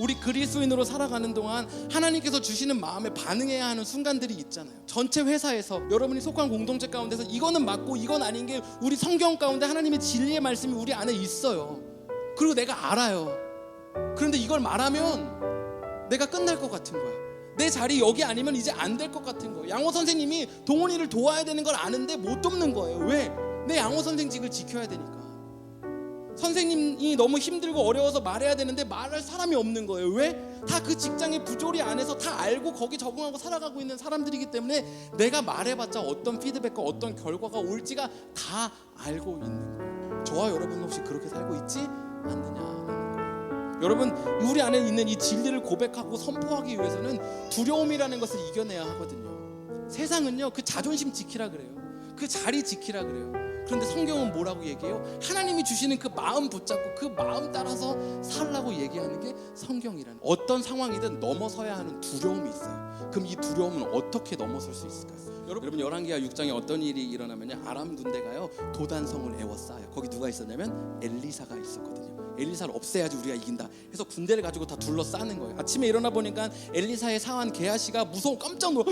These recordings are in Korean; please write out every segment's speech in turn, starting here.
우리 그리스도인으로 살아가는 동안 하나님께서 주시는 마음에 반응해야 하는 순간들이 있잖아요. 전체 회사에서 여러분이 속한 공동체 가운데서 이거는 맞고 이건 아닌 게 우리 성경 가운데 하나님의 진리의 말씀이 우리 안에 있어요. 그리고 내가 알아요. 그런데 이걸 말하면 내가 끝날 것 같은 거야. 내 자리 여기 아니면 이제 안 될 것 같은 거예요. 양호 선생님이 동원이를 도와야 되는 걸 아는데 못 돕는 거예요. 왜? 내 양호 선생직을 지켜야 되니까. 선생님이 너무 힘들고 어려워서 말해야 되는데 말할 사람이 없는 거예요. 왜? 다 그 직장의 부조리 안에서 다 알고 거기 적응하고 살아가고 있는 사람들이기 때문에 내가 말해봤자 어떤 피드백과 어떤 결과가 올지가 다 알고 있는 거예요. 저와 여러분 혹시 그렇게 살고 있지 않느냐? 여러분 우리 안에 있는 이 진리를 고백하고 선포하기 위해서는 두려움이라는 것을 이겨내야 하거든요. 세상은요 그 자존심 지키라 그래요. 그 자리 지키라 그래요. 그런데 성경은 뭐라고 얘기해요? 하나님이 주시는 그 마음 붙잡고 그 마음 따라서 살라고 얘기하는 게 성경이라는. 어떤 상황이든 넘어서야 하는 두려움이 있어요. 그럼 이 두려움은 어떻게 넘어설 수 있을까요? 여러분 열왕기하 6장에 어떤 일이 일어나면요 아람 군대가요 도단성을 에워싸요. 거기 누가 있었냐면 엘리사가 있었거든요. 엘리사를 없애야지 우리가 이긴다. 해서 군대를 가지고 다 둘러싸는 거예요. 아침에 일어나 보니까 엘리사의 사환 게하시가 무서워 깜짝 놀라.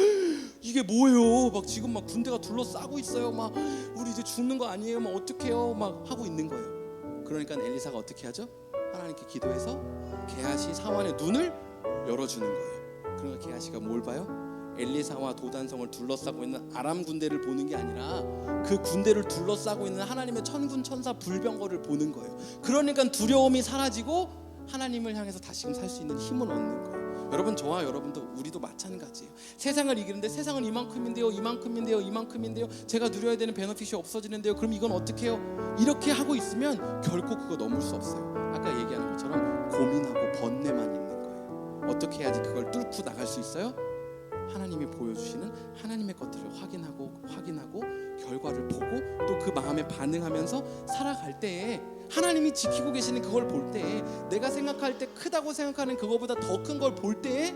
이게 뭐예요? 막 지금 막 군대가 둘러싸고 있어요. 막 우리 이제 죽는 거 아니에요? 막 어떡해요? 막 하고 있는 거예요. 그러니까 엘리사가 어떻게 하죠? 하나님께 기도해서 게하시 사환의 눈을 열어주는 거예요. 그러니까 게하시가 뭘 봐요? 엘리사와 도단성을 둘러싸고 있는 아람 군대를 보는 게 아니라 그 군대를 둘러싸고 있는 하나님의 천군 천사 불병거를 보는 거예요. 그러니까 두려움이 사라지고 하나님을 향해서 다시금 살 수 있는 힘을 얻는 거예요. 여러분 저와 여러분도 우리도 마찬가지예요. 세상을 이기는데 세상은 이만큼인데요, 이만큼인데요, 이만큼인데요. 제가 누려야 되는 베너핏이 없어지는데요. 그럼 이건 어떻게 해요? 이렇게 하고 있으면 결코 그거 넘을 수 없어요. 아까 얘기하는 것처럼 고민하고 번뇌만 있는 거예요. 어떻게 해야지 그걸 뚫고 나갈 수 있어요? 하나님이 보여주시는 하나님의 것들을 확인하고 확인하고 결과를 보고 또 그 마음에 반응하면서 살아갈 때에 하나님이 지키고 계시는 그걸 볼 때에 내가 생각할 때 크다고 생각하는 그거보다 더 큰 걸 볼 때에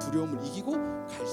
두려움을 이기고 갈수